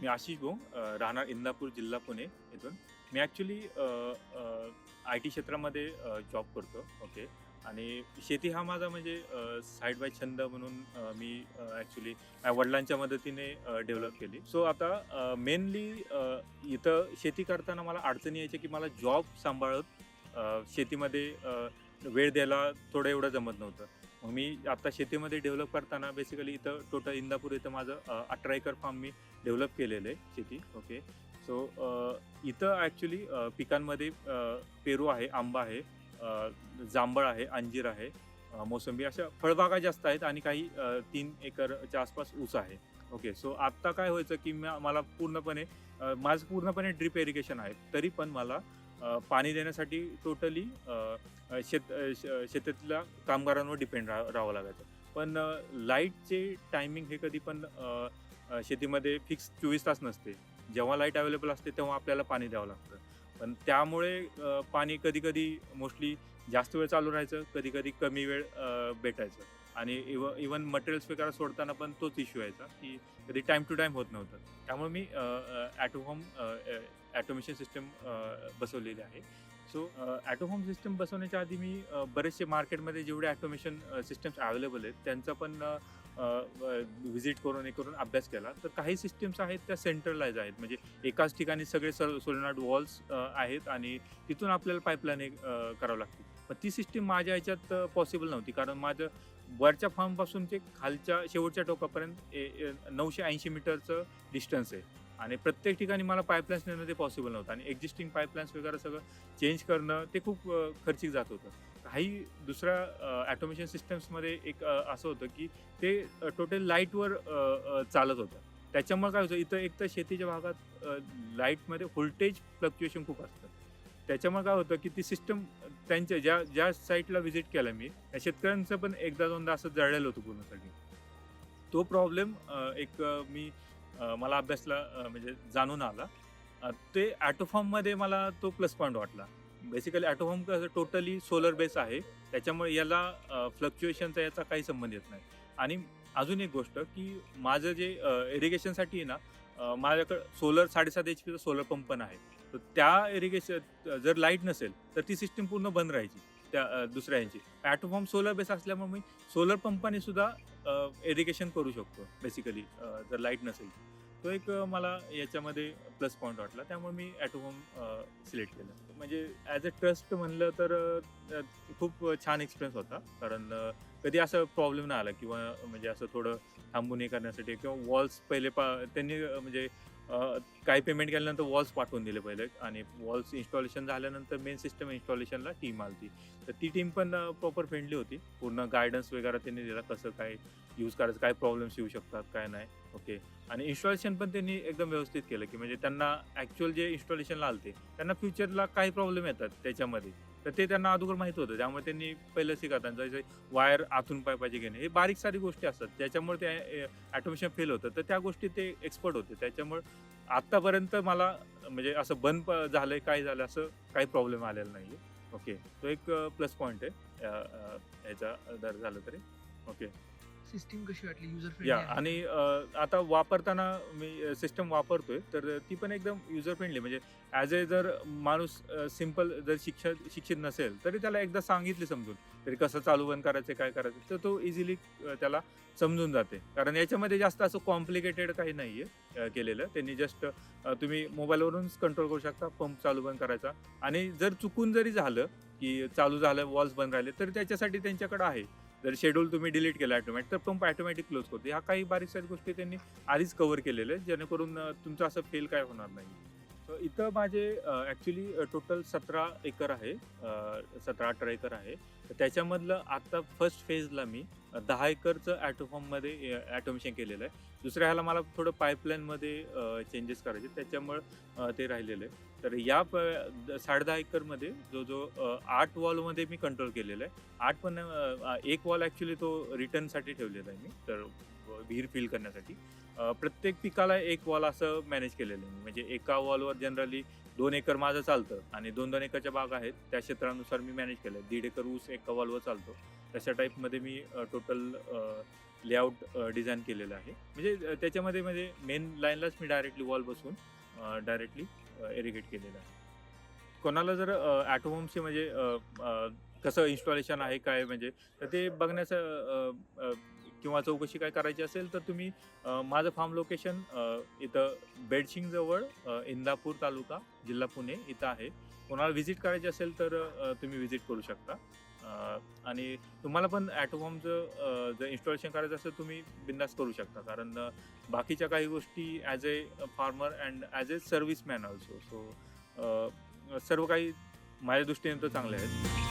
मी आशिष भोंग राहणार इंदापूर जिल्हा पुणे इथून. मी ॲक्च्युली आय टी क्षेत्रामध्ये जॉब करतो ओके आणि शेती हा माझा म्हणजे साईड बाय छंद म्हणून मी ॲक्च्युली माझ्या वडिलांच्या मदतीने डेव्हलप केली. सो आता मेनली इथं शेती करताना मला अडचणी यायची की मला जॉब सांभाळत शेतीमध्ये वेळ द्यायला थोडं एवढं जमत नव्हतं. मग मी आता शेतीमध्ये डेव्हलप करताना बेसिकली इथं टोटल इंदापूर इथं माझं अठरा एकर फार्म मी डेव्हलप केलेलं आहे शेती ओके सो इथं ॲक्च्युली पिकांमध्ये पेरू आहे आंबा आहे जांभळ आहे अंजीर आहे मोसंबी अशा फळबागा जास्त आहेत आणि काही तीन एकरच्या आसपास ऊस आहे ओके सो आत्ता काय व्हायचं की म्या- मला पूर्णपणे माझं पूर्णपणे ड्रिप इरिगेशन आहे तरी पण मला पाणी देण्यासाठी टोटली शेत श- शेतातल्या कामगारांवर डिपेंड रा राहावं लागायचं. पण लाईटचे टायमिंग हे कधी पण शेतीमध्ये फिक्स चोवीस तास नसते. जेव्हा लाइट अवेलेबल असते तेव्हा आपल्याला पाणी द्यावं लागतं. पण त्यामुळे पाणी कधी कधी मोस्टली जास्त वेळ चालू राहायचं कधी कधी कमी वेळ भेटायचं. आणि इव इवन मटेरियल्स वगैरे सोडताना पण तोच इश्यू यायचा की कधी टाईम टू टाईम होत नव्हतं. त्यामुळे मी ॲटो होम ॲटोमेशन सिस्टम बसवलेली आहे. सो ॲटो होम सिस्टम बसवण्याच्या आधी मी बरेचसे मार्केटमध्ये जेवढे ॲटोमेशन सिस्टम्स अवेलेबल आहेत त्यांचा पण व्हिजिट करून हे करून अभ्यास केला. तर काही सिस्टम्स आहेत त्या सेंट्रलाइज आहेत. म्हणजे एकाच ठिकाणी सगळे सल सोलनाट वॉल्स आहेत आणि तिथून आपल्याला पाईपलाईन करावं लागते. पण ती सिस्टीम माझ्या ह्याच्यात पॉसिबल नव्हती. कारण माझं वरच्या फार्मपासून ते खालच्या शेवटच्या टोकापर्यंत ए- नऊशे ऐंशी मीटरचं डिस्टन्स आहे. आणि प्रत्येक ठिकाणी मला पाईपलाईन्स नेणं ते पॉसिबल नव्हतं. आणि एक्झिस्टिंग पाईपलाईन्स वगैरे सगळं चेंज करणं ते खूप खर्चिक जात होतं. काही दुसऱ्या ॲटोमेशन सिस्टम्समध्ये एक असं होतं की ते टोटल लाईटवर चालत होतं. त्याच्यामुळे काय होतं इथं एक तर शेतीच्या भागात लाईटमध्ये व्होल्टेज फ्लक्च्युएशन खूप असतं. त्याच्यामुळे काय होतं की ती सिस्टम त्यांच्या ज्या ज्या साईटला व्हिजिट केला मी त्या शेतकऱ्यांचं पण एकदा दोनदा असं जळलेलं होतं पूर्णसाठी. तो प्रॉब्लेम एक मी मला अभ्यासला म्हणजे जाणून आला. ते ॲटोफॉर्ममध्ये मला तो प्लस पॉईंट वाटला. बेसिकली ॲटोफॉर्म कसं टोटली सोलर बेस आहे. त्याच्यामुळे याला फ्लक्च्युएशनचा याचा काही संबंध येत नाही. आणि अजून एक गोष्ट की माझं जे इरिगेशनसाठी आहे ना माझ्याकडं सोलर साडेसात एच पीचा सोलर पंप पण आहे. तर त्या इरिगेशन जर लाइट नसेल तर ती सिस्टीम पूर्ण बंद राहायची त्या दुसऱ्या ह्यांची. ॲटोफॉर्म सोलर बेस असल्यामुळे मी सोलर पंपाने सुद्धा इरिगेशन करू शकतो बेसिकली जर लाइट नसेल तो एक मला याच्यामध्ये प्लस पॉईंट वाटला. त्यामुळे मी ॲटोहोम सिलेक्ट केलं. म्हणजे ॲज अ ट्रस्ट म्हणलं तर खूप छान एक्सपिरियन्स होता. कारण कधी असं प्रॉब्लेम नाही आला किंवा म्हणजे असं थोडं थांबून हे करण्यासाठी किंवा वॉल्स पहिले पा त्यांनी म्हणजे काही पेमेंट केल्यानंतर वॉल्स पाठवून दिले पहिले आणि वॉल्स इन्स्टॉलेशन झाल्यानंतर मेन सिस्टम इन्स्टॉलेशनला टीम आली तर ती टीम पण प्रॉपर फ्रेंडली होती. पूर्ण गायडन्स वगैरे त्यांनी दिला कसं काय यूज करायचं काय प्रॉब्लेम्स येऊ शकतात काय नाही. ओके आणि इन्स्टॉलेशन पण त्यांनी एकदम व्यवस्थित केलं की म्हणजे त्यांना ॲक्च्युअल जे इन्स्टॉलेशनला आलते त्यांना फ्युचरला काही प्रॉब्लेम येतात त्याच्यामध्ये. तर ते त्यांना अगोदर माहीत होतं. त्यामुळे त्यांनी पहिलं शिकतात जसे वायर आतून पायपाचे घेणे. हे बारीक सारी गोष्टी असतात. त्याच्यामुळे ते ॲटोमेशन फेल होतं. तर त्या गोष्टी ते एक्सपर्ट होते. त्याच्यामुळे आत्तापर्यंत मला म्हणजे असं बंद प- झालंय काय झालं असं काही प्रॉब्लेम आलेला नाही ओके तो एक प्लस पॉईंट आहे. याचा दर झालं तरी. ओके सिस्टीम कशी वाटली? युजर या आणि अ, आता वापरताना मी सिस्टम वापरतोय तर ती पण एकदम युजर फ्रेंडली म्हणजे ॲज ए जर माणूस सिंपल जर शिक्षक शिक्षित नसेल तरी त्याला एकदा सांगितले समजून तरी कसं चालू बंद करायचं काय करायचं तर तो इझिली त्याला समजून जाते. कारण याच्यामध्ये जास्त असं कॉम्प्लिकेटेड काही नाही आहे केलेलं. त्यांनी जस्ट तुम्ही मोबाईलवरूनच कंट्रोल करू शकता पंप चालू बंद करायचा. आणि जर चुकून जरी झालं की चालू झालं वॉल्स बंद राहिले तर त्याच्यासाठी त्यांच्याकडे आहे. जर शेड्यूल तुम्ही डिलीट केला ऑटोमॅटिक तर पंप ऑटोमॅटिक क्लोज करतो ह्या काही बारीक सारी गोष्टी त्यांनी आधीच कव्हर केलेल्या आहेत जेणेकरून तुमचं असं फेल काय होणार नाही. इथं माझे ॲक्च्युली टोटल सतरा एकर आहे. सतरा अठरा एकर आहे. त्याच्यामधलं आता फर्स्ट फेजला मी दहा एकरचं ॲटोफॉर्ममध्ये ॲटोमेशन केलेलं आहे. दुसऱ्या ह्याला मला थोडं पाईपलाईनमध्ये चेंजेस करायचे. त्याच्यामुळं ते राहिलेलं आहे. तर या प साडे साडेदहा एकरमध्ये जो जो आठ वॉलमध्ये मी कंट्रोल केलेलं आहे. आठ पण एक वॉल ॲक्च्युली तो रिटर्नसाठी ठेवलेला आहे मी. तर विहीर फील करण्यासाठी प्रत्येक पिकाला एक वॉल असं मॅनेज केलेलं आहे. म्हणजे एका वॉलवर जनरली दोन एकर माझं चालतं आणि दोन दोन एकरच्या बाग आहेत त्या क्षेत्रानुसार मी मॅनेज केलं दीड एकर ऊस एका वॉलवर चालतो. तशा टाईपमध्ये मी टोटल लेआउट डिझाईन केलेलं आहे. म्हणजे त्याच्यामध्ये म्हणजे मेन लाईनलाच मी डायरेक्टली वॉल बसून डायरेक्टली एरिगेट केलेलं आहे. कोणाला जर ॲटोहोमचे म्हणजे कसं इन्स्टॉलेशन आहे काय म्हणजे? तर ते बघण्याचं किंवा चौकशी काय करायची असेल तर तुम्ही माझं फार्म लोकेशन इथं बेडशिंगजवळ इंदापूर तालुका जिल्हा पुणे इथं आहे. कोणाला व्हिजिट करायची असेल तर तुम्ही व्हिजिट करू शकता. आणि तुम्हाला पण ॲटोफॉर्मचं जर इन्स्टॉलेशन करायचं असेल तुम्ही बिंदास करू शकता. कारण बाकीच्या काही गोष्टी as a farmer and as a serviceman also so सर्व काही माझ्या दृष्टीने तर चांगले आहेत.